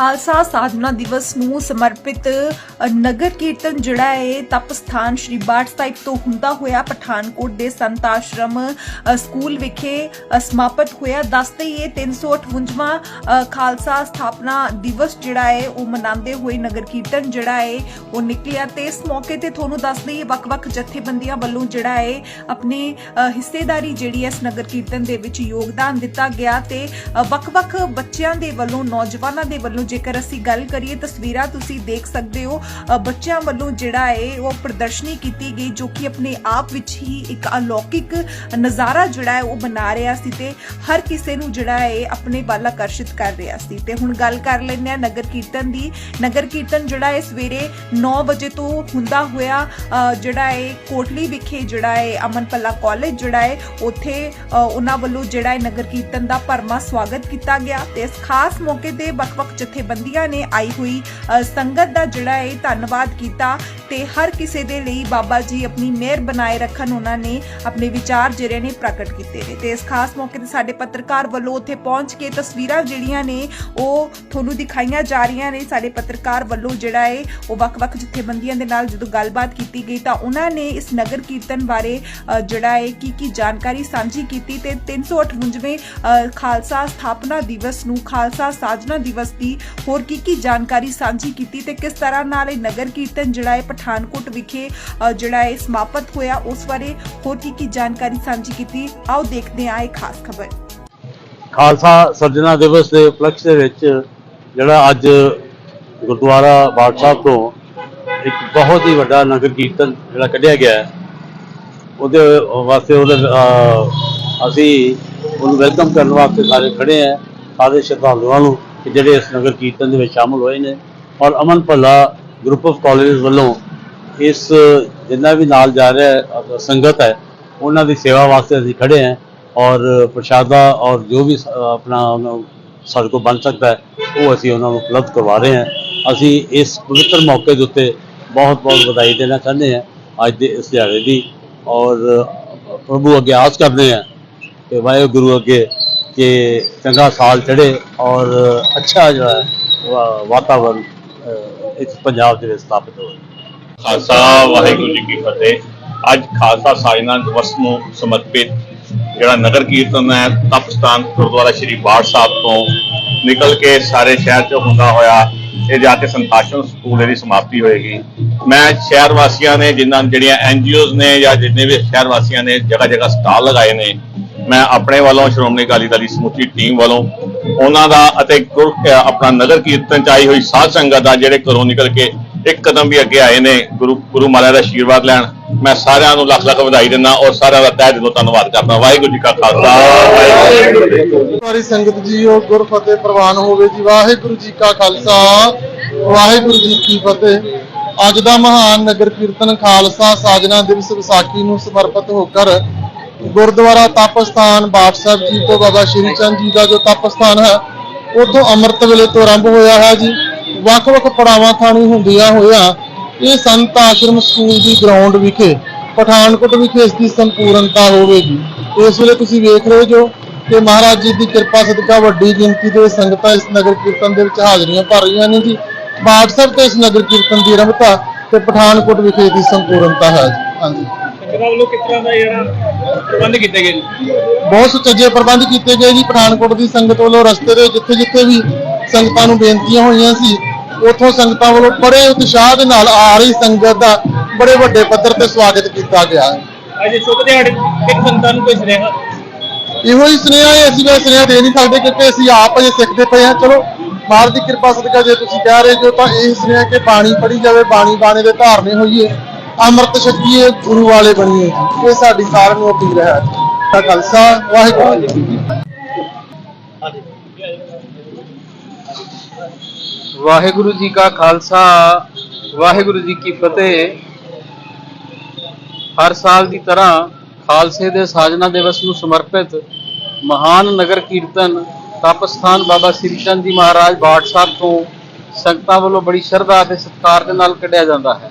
ਖਾਲਸਾ ਸਾਧਨਾ ਦਿਵਸ ਨੂੰ ਸਮਰਪਿਤ ਨਗਰ ਕੀਰਤਨ ਜਿਹੜਾ ਹੈ ਤਪ ਸਥਾਨ ਸ਼੍ਰੀ ਬਾਠ ਸਾਹਿਬ ਤੋਂ ਹੁੰਦਾ ਹੋਇਆ ਪਠਾਨਕੋਟ ਦੇ ਸੰਤ ਆਸ਼ਰਮ ਸਕੂਲ ਵਿਖੇ ਸਮਾਪਤ ਹੋਇਆ। ਦੱਸਦੇ ਹੀ ਇਹ 358ਵਾਂ ਅ, ਖਾਲਸਾ ਸਥਾਪਨਾ ਦਿਵਸ ਜਿਹੜਾ ਹੈ ਉਹ ਮਨਾਉਂਦੇ ਹੋਏ ਨਗਰ ਕੀਰਤਨ ਜਿਹੜਾ ਹੈ ਉਹ ਨਿਕਲਿਆ। ਤੇ ਇਸ ਮੌਕੇ ਤੇ ਤੁਹਾਨੂੰ ਦੱਸ ਹੀ ਵੱਖ-ਵੱਖ ਜਥੇਬੰਦੀਆਂ ਵੱਲੋਂ ਜਿਹੜਾ ਹੈ ਆਪਣੇ ਹਿੱਸੇਦਾਰੀ ਜਿਹੜੀ ਹੈ ਇਸ ਨਗਰ ਕੀਰਤਨ ਦੇ ਵਿੱਚ ਯੋਗਦਾਨ ਦਿੱਤਾ ਗਿਆ। ਤੇ ਵੱਖ-ਵੱਖ ਬੱਚਿਆਂ ਦੇ ਵੱਲੋਂ ਨੌਜਵਾਨਾਂ ਦੇ ਵੱਲੋਂ ਜੇਕਰ ਅਸੀਂ ਗੱਲ ਕਰੀਏ, ਤਸਵੀਰਾਂ ਤੁਸੀਂ ਦੇਖ ਸਕਦੇ ਹੋ ਬੱਚਿਆਂ ਵੱਲੋਂ ਜਿਹੜਾ ਹੈ ਉਹ ਪ੍ਰਦਰਸ਼ਨੀ ਕੀਤੀ ਗਈ, ਜੋ ਕਿ ਆਪਣੇ ਆਪ ਵਿੱਚ ਹੀ ਇੱਕ ਅਲੌਕਿਕ ਨਜ਼ਾਰਾ ਜਿਹੜਾ ਹੈ ਉਹ ਬਣਾ ਰਿਹਾ ਸੀ ਤੇ ਹਰ ਕਿਸੇ ਨੂੰ ਜਿਹੜਾ ਹੈ ਆਪਣੇ ਵੱਲ ਆਕਰਸ਼ਿਤ ਕਰ ਰਿਹਾ ਸੀ। ਤੇ ਹੁਣ ਗੱਲ ਕਰ ਲੈਂਦੇ ਆ ਨਗਰ ਕੀਰਤਨ ਦੀ। ਨਗਰ ਕੀਰਤਨ ਜਿਹੜਾ ਹੈ ਸਵੇਰੇ 9 ਵਜੇ ਤੋਂ ਹੁੰਦਾ ਹੋਇਆ ਜਿਹੜਾ ਹੈ ਕੋਟਲੀ ਵਿਖੇ ਜਿਹੜਾ ਹੈ ਅਮਨ ਪੱਲਾ ਕਾਲਜ ਜਿਹੜਾ ਹੈ ਉੱਥੇ ਉਹਨਾਂ ਵੱਲੋਂ ਜਿਹੜਾ ਹੈ ਨਗਰ ਕੀਰਤਨ ਦਾ ਭਰਮਾ ਸਵਾਗਤ ਕੀਤਾ ਗਿਆ। ਤੇ ਇਸ ਖਾਸ ਮੌਕੇ ਤੇ ਵੱਖ-ਵੱਖ ਜਥੇ ਜਥੇਬੰਦੀਆਂ ਨੇ ਆਈ ਹੋਈ ਸੰਗਤ ਦਾ ਜਿਹੜਾ ਹੈ ਧੰਨਵਾਦ ਕੀਤਾ ਤੇ ਹਰ ਕਿਸੇ ਦੇ ਲਈ ਬਾਬਾ ਜੀ ਆਪਣੀ ਮਿਹਰ ਬਣਾਏ ਰੱਖਣ ਉਹਨਾਂ ਨੇ ਆਪਣੇ ਵਿਚਾਰ ਜਿਹੜੇ ਨੇ ਪ੍ਰਗਟ ਕੀਤੇ ਨੇ। ਤੇ ਇਸ ਖਾਸ ਮੌਕੇ ਤੇ ਸਾਡੇ ਪੱਤਰਕਾਰ ਵੱਲੋਂ ਉੱਥੇ ਪਹੁੰਚ ਕੇ ਤਸਵੀਰਾਂ ਜਿਹੜੀਆਂ ਨੇ ਉਹ ਤੁਹਾਨੂੰ ਦਿਖਾਈਆਂ ਜਾ ਰਹੀਆਂ ਨੇ। ਸਾਡੇ ਪੱਤਰਕਾਰ ਵੱਲੋਂ ਜਿਹੜਾ ਹੈ ਉਹ ਵੱਖ-ਵੱਖ ਜਥੇਬੰਦੀਆਂ ਦੇ ਨਾਲ ਜਦੋਂ ਗੱਲਬਾਤ ਕੀਤੀ ਗਈ ਤਾਂ ਉਹਨਾਂ ਨੇ ਇਸ ਨਗਰ ਕੀਰਤਨ ਬਾਰੇ ਜਿਹੜਾ ਹੈ ਕੀ ਕੀ ਜਾਣਕਾਰੀ ਸਾਂਝੀ ਕੀਤੀ ਤੇ 358ਵੇਂ ਅ, ਖਾਲਸਾ ਸਥਾਪਨਾ ਦਿਵਸ ਨੂੰ ਖਾਲਸਾ ਸਾਜਨਾ ਦਿਵਸ ਦੀ ਹੋਰ ਕੀ ਕੀ ਜਾਣਕਾਰੀ ਸਾਂਝੀ ਕੀਤੀ ਤੇ ਕਿਸ ਤਰ੍ਹਾਂ ਨਾਲ ਇਹ ਨਗਰ ਕੀਰਤਨ ਜਿਹੜਾ ਹੈ ਪਠਾਨਕੋਟ ਵਿਖੇ ਜਿਹੜਾ ਹੈ ਸਮਾਪਤ ਹੋਇਆ, ਉਸ ਬਾਰੇ ਹੋਰ ਕੀ ਕੀ ਜਾਣਕਾਰੀ ਸਾਂਝੀ ਕੀਤੀ, ਆਓ ਦੇਖਦੇ ਹਾਂ ਇਹ ਖਾਸ ਖਬਰ। ਖਾਲਸਾ ਸਰਜਨਾ ਦਿਵਸ ਦੇ ਉਪਲਕਸ਼ ਦੇ ਵਿੱਚ ਜਿਹੜਾ ਅੱਜ ਗੁਰਦੁਆਰਾ ਬਾਠ ਤੋਂ ਇੱਕ ਬਹੁਤ ਹੀ ਵੱਡਾ ਨਗਰ ਕੀਰਤਨ ਜਿਹੜਾ ਕੱਢਿਆ ਗਿਆ ਹੈ। ਉਹਦੇ ਵਾਸਤੇ ਉਹਦੇ ਅਸੀਂ ਉਹਨੂੰ ਵੈਲਕਮ ਕਰਨ ਵਾਸਤੇ ਸਾਰੇ ਖੜੇ ਆ ਸਾਰੇ ਸ਼ਰਧਾਲੂਆਂ ਨੂੰ। ਕਿ ਜਿਹੜੇ ਇਸ ਨਗਰ ਕੀਰਤਨ ਦੇ ਵਿੱਚ ਸ਼ਾਮਲ ਹੋਏ ਨੇ ਔਰ Aman Bhalla group of colleges ਵੱਲੋਂ ਇਸ ਜਿੰਨਾ ਵੀ ਨਾਲ ਜਾ ਰਿਹਾ ਸੰਗਤ ਹੈ, ਉਹਨਾਂ ਦੀ ਸੇਵਾ ਵਾਸਤੇ ਅਸੀਂ ਖੜੇ ਹਾਂ ਔਰ ਪ੍ਰਸ਼ਾਦਾ ਔਰ ਜੋ ਵੀ ਆਪਣਾ ਉਹਨਾਂ ਸਾਡੇ ਕੋਲ ਬਣ ਸਕਦਾ ਹੈ, ਉਹ ਅਸੀਂ ਉਹਨਾਂ ਨੂੰ ਉਪਲਬਧ ਕਰਵਾ ਰਹੇ ਹਾਂ। ਅਸੀਂ ਇਸ ਪਵਿੱਤਰ ਮੌਕੇ ਦੇ ਉੱਤੇ ਬਹੁਤ ਬਹੁਤ ਵਧਾਈ ਦੇਣਾ ਚਾਹੁੰਦੇ ਹਾਂ ਅੱਜ ਦੇ ਇਸ ਦਿਹਾੜੇ ਦੀ ਔਰ ਪ੍ਰਭੂ ਅੱਗੇ ਆਸ ਕਰਦੇ ਹਾਂ ਕਿ ਵਾਹਿਗੁਰੂ ਅੱਗੇ ਕਿ ਚੰਗਾ ਸਾਲ ਚੜੇ ਔਰ ਅੱਛਾ ਜਿਹੜਾ ਹੈ ਵਾਤਾਵਰਨ ਇਸ ਪੰਜਾਬ ਦੇ ਵਿੱਚ ਸਥਾਪਿਤ ਹੋਵੇ ਖਾਲਸਾ ਵਾਹਿਗੁਰੂ ਜੀ ਕੀ ਫਤਿਹ ਅੱਜ ਖਾਲਸਾ ਸਾਜਨਾ ਦਿਵਸ ਨੂੰ ਸਮਰਪਿਤ ਜਿਹੜਾ ਨਗਰ ਕੀਰਤਨ ਹੈ ਤਪਸਥਾਨ ਗੁਰਦੁਆਰਾ ਸ਼੍ਰੀ ਬਾੜ ਸਾਹਿਬ ਤੋਂ ਨਿਕਲ ਕੇ ਸਾਰੇ ਸ਼ਹਿਰ 'ਚ ਹੁੰਦਾ ਹੋਇਆ, ਇਹ ਜਾ ਕੇ ਸੰਤਾਸ਼ਨ ਸਕੂਲ ਦੀ ਸਮਾਪਤੀ ਹੋਏਗੀ। ਮੈਂ ਸ਼ਹਿਰ ਵਾਸੀਆਂ ਨੇ ਜਿਨ੍ਹਾਂ, ਜਿਹੜੀਆਂ ਐਨਜੀਓਜ਼ ਨੇ ਜਾਂ ਜਿੰਨੇ ਵੀ ਸ਼ਹਿਰ ਵਾਸੀਆਂ ਨੇ ਜਗ੍ਹਾ ਜਗ੍ਹਾ ਸਟਾਲ ਲਗਾਏ ਨੇ ਮੈਂ ਆਪਣੇ ਵੱਲੋਂ ਸ਼੍ਰੋਮਣੀ ਅਕਾਲੀ ਦਲ ਦੀ ਸਮੁੱਚੀ ਟੀਮ ਵੱਲੋਂ ਉਹਨਾਂ ਦਾ ਅਤੇ ਗੁਰ ਆਪਣਾ ਨਗਰ ਕੀਰਤਨ ਚ ਆਈ ਹੋਈ ਸਾਧ ਸੰਗਤ ਦਾ ਜਿਹੜੇ ਘਰੋਂ ਨਿਕਲ ਕੇ ਇੱਕ ਕਦਮ ਵੀ ਅੱਗੇ ਆਏ ਨੇ, ਗੁਰੂ ਗੁਰੂ ਮਹਾਰਾਜ ਦਾ ਆਸ਼ੀਰਵਾਦ ਲੈਣ, ਮੈਂ ਸਾਰਿਆਂ ਨੂੰ ਲੱਖ ਲੱਖ ਵਧਾਈ ਦਿੰਦਾ ਔਰ ਸਾਰਿਆਂ ਦਾ ਤਹਿ ਦਿਲੋਂ ਧੰਨਵਾਦ ਕਰਦਾ। ਵਾਹਿਗੁਰੂ ਜੀ ਕਾ ਖਾਲਸਾ, ਵਾਹਿਗੁਰੂ ਜੀ ਕੀ ਸਾਰੀ ਸੰਗਤ ਜੀਓ ਗੁਰ ਫਤਿਹ ਪ੍ਰਵਾਨ ਹੋਵੇ ਜੀ। ਵਾਹਿਗੁਰੂ ਜੀ ਕਾ ਖਾਲਸਾ, ਵਾਹਿਗੁਰੂ ਜੀ ਕੀ ਫਤਿਹ। ਅੱਜ ਦਾ ਮਹਾਨ ਨਗਰ ਕੀਰਤਨ ਖਾਲਸਾ ਸਾਜਨਾ ਦਿਵਸ ਵਿਸਾਖੀ ਨੂੰ ਸਮਰਪਿਤ ਹੋ ਕੇ ਗੁਰਦੁਆਰਾ ਤਪਸਥਾਨ ਬਾਠ ਸਾਹਿਬ ਜੀ ਤੋਂ ਬਾਬਾ ਸ਼੍ਰੀ ਚੰਦ ਜੀ ਦਾ ਜੋ ਤਪਸਥਾਨ ਹੈ, ਉਥੋਂ ਅੰਮ੍ਰਿਤ ਵੇਲੇ ਤੋਂ ਆਰੰਭ ਹੋਇਆ ਹੈ ਜੀ। ਵੱਖ-ਵੱਖ ਪੜਾਵਾਂ ਥਾਣੀ ਹੁੰਦੀਆਂ ਹੋਇਆ ਇਹ ਸੰਤ ਆਸ਼ਰਮ ਸਕੂਲ ਦੀ ਗਰਾਊਂਡ ਵਿਖੇ, ਪਠਾਨਕੋਟ ਵਿਖੇ ਇਸ ਦੀ ਸੰਪੂਰਨਤਾ ਹੋਵੇਗੀ ਇਸ ਵੇਲੇ ਤੁਸੀਂ ਵੇਖ ਰਹੇ ਜੋ ਕਿ ਮਹਾਰਾਜ ਜੀ ਦੀ ਕਿਰਪਾ ਸਦਕਾ ਵੱਡੀ ਗਿਣਤੀ ਦੇ ਸੰਗਤਾਂ ਇਸ ਨਗਰ ਕੀਰਤਨ ਦੇ ਵਿੱਚ ਹਾਜ਼ਰੀਆਂ ਭਰ ਰਹੀਆਂ ਨੇ ਜੀ। ਬਾਠ ਸਾਹਿਬ ਤੋਂ ਇਸ ਨਗਰ ਕੀਰਤਨ ਦੀ ਆਰੰਭਤਾ ਤੇ ਪਠਾਨਕੋਟ ਵਿਖੇ ਦੀ ਸੰਪੂਰਨਤਾ ਹੈ ਜੀ। ਹਾਂਜੀ। ਸੰਗਤਾਂ ਵੱਲੋਂ ਕਿਸ ਤਰ੍ਹਾਂ ਦਾ ਜਿਹੜਾ ਪ੍ਰਬੰਧ ਕੀਤੇ ਗਏ ਨੇ? ਬਹੁਤ ਸੁਚੱਜੇ ਪ੍ਰਬੰਧ ਕੀਤੇ ਗਏ ਜੀ। ਪਠਾਨਕੋਟ ਦੀ ਸੰਗਤ ਵੱਲੋਂ ਰਸਤੇ ਦੇ ਜਿੱਥੇ ਜਿੱਥੇ ਵੀ ਸੰਗਤਾਂ ਨੂੰ ਬੇਨਤੀਆਂ ਹੋਈਆਂ ਸੀ ਉਥੋਂ ਸੰਗਤਾਂ ਵੱਲੋਂ ਬੜੇ ਉਤਸ਼ਾਹ ਦੇ ਨਾਲ ਆ ਰਹੀ ਸੰਗਤ ਦਾ ਬੜੇ ਵੱਡੇ ਪੱਧਰ ਤੇ ਸਵਾਗਤ ਕੀਤਾ ਗਿਆ। ਹੈ ਅੱਜ ਸ਼ੁਭ ਦਿਹਾੜੇ ਸੰਗਤਾਂ ਨੂੰ ਕੋਈ ਸੁਨੇਹਾ? ਇਹੋ ਹੀ ਸੁਨੇਹਾ ਹੈ ਅਸੀਂ ਵੈਸੇ ਸੁਨੇਹਾ ਦੇ ਨਹੀਂ ਸਕਦੇ ਕਿਉਂਕਿ ਅਸੀਂ ਆਪ ਅਜੇ ਸਿੱਖਦੇ ਪਏ ਹਾਂ। ਚਲੋ ਮਹਾਰਾਜ ਦੀ ਕਿਰਪਾ ਸਦਕਾ ਜੇ ਤੁਸੀਂ ਕਹਿ ਰਹੇ ਜੋ ਤਾਂ ਇਹ ਸੁਨੇਹਾ ਕਿ ਬਾਣੀ ਪੜ੍ਹੀ ਜਾਵੇ ਬਾਣੀ ਬਾਣੇ ਦੇ ਧਾਰਨੇ ਹੋਈਏ। ਅੰਮ੍ਰਿਤ ਛਕੀਏ, ਗੁਰੂ ਵਾਲੇ ਬਣੀਏ। ਇਹ ਸਾਡੀ ਸਾਰਿਆਂ ਨੂੰ ਅਪੀਲ ਹੈ। ਤਾਂ ਖਾਲਸਾ ਵਾਹਿਗੁਰੂ ਜੀ ਕੀ ਫਤਿਹ। ਵਾਹਿਗੁਰੂ ਜੀ ਕਾ ਖਾਲਸਾ, ਵਾਹਿਗੁਰੂ ਜੀ ਕੀ ਫਤਿਹ। ਹਰ ਸਾਲ ਦੀ ਤਰ੍ਹਾਂ ਖਾਲਸੇ ਦੇ ਸਾਜਨਾ ਦਿਵਸ ਨੂੰ ਸਮਰਪਿਤ ਮਹਾਨ ਨਗਰ ਕੀਰਤਨ ਤਪਸਥਾਨ ਬਾਬਾ ਸ੍ਰੀ ਚੰਦ ਜੀ ਮਹਾਰਾਜ ਬਾਟ ਸਾਹਿਬ ਤੋਂ ਸੰਗਤਾਂ ਵੱਲੋਂ ਬੜੀ ਸ਼ਰਧਾ ਅਤੇ ਸਤਿਕਾਰ ਦੇ ਨਾਲ ਕੱਢਿਆ ਜਾਂਦਾ ਹੈ।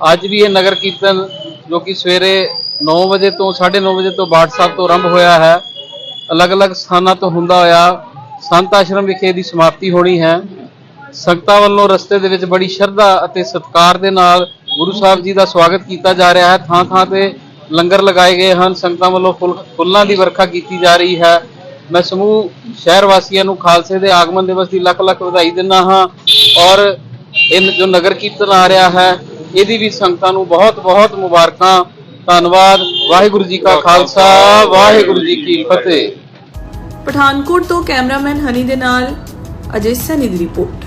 ਅੱਜ ਵੀ ਇਹ ਨਗਰ ਕੀਰਤਨ ਜੋ ਕਿ ਸਵੇਰੇ 9 ਵਜੇ ਤੋਂ 9:30 ਵਜੇ ਤੋਂ ਬਾਟ ਸਾਹਿਬ ਤੋਂ ਆਰੰਭ ਹੋਇਆ ਹੈ, ਅਲੱਗ-ਅਲੱਗ ਸਥਾਨਾਂ ਤੋਂ ਹੁੰਦਾ ਹੋਇਆ ਸੰਤ ਆਸ਼ਰਮ ਵਿਖੇ ਦੀ ਸਮਾਪਤੀ ਹੋਣੀ ਹੈ। ਸੰਗਤਾਂ ਵੱਲੋਂ ਰਸਤੇ ਦੇ ਵਿੱਚ ਬੜੀ ਸ਼ਰਧਾ ਅਤੇ ਸਤਿਕਾਰ ਦੇ ਨਾਲ ਗੁਰੂ ਸਾਹਿਬ ਜੀ ਦਾ ਸਵਾਗਤ ਕੀਤਾ ਜਾ ਰਿਹਾ ਹੈ। ਥਾਂ ਥਾਂ ਤੇ ਲੰਗਰ ਲਗਾਏ ਗਏ ਹਨ। ਸੰਗਤਾਂ ਵੱਲੋਂ ਫੁੱਲ, ਫੁੱਲਾਂ ਦੀ ਵਰਖਾ ਕੀਤੀ ਜਾ ਰਹੀ ਹੈ। ਮੈਂ ਸਮੂਹ ਸ਼ਹਿਰ ਵਾਸੀਆਂ ਨੂੰ ਖਾਲਸੇ ਦੇ ਆਗਮਨ ਦਿਵਸ ਦੀ ਲੱਖ ਲੱਖ ਵਧਾਈ ਦਿੰਦਾ ਹਾਂ ਔਰ ਇਹ ਜੋ ਨਗਰ ਕੀਰਤਨ ਆ ਰਿਹਾ ਹੈ ਇਹਦੀ ਵੀ ਸੰਗਤਾਂ ਨੂੰ ਬਹੁਤ ਬਹੁਤ ਮੁਬਾਰਕਾਂ। ਧੰਨਵਾਦ। ਵਾਹਿਗੁਰੂ ਜੀ ਕਾ ਖਾਲਸਾ, ਵਾਹਿਗੁਰੂ ਜੀ ਕੀ ਫਤਿਹ। ਪਠਾਨਕੋਟ ਤੋਂ ਕੈਮਰਾਮੈਨ ਹਨੀ ਦੇ ਨਾਲ ਅਜੇ ਸਨੀ ਦੀ ਰਿਪੋਰਟ।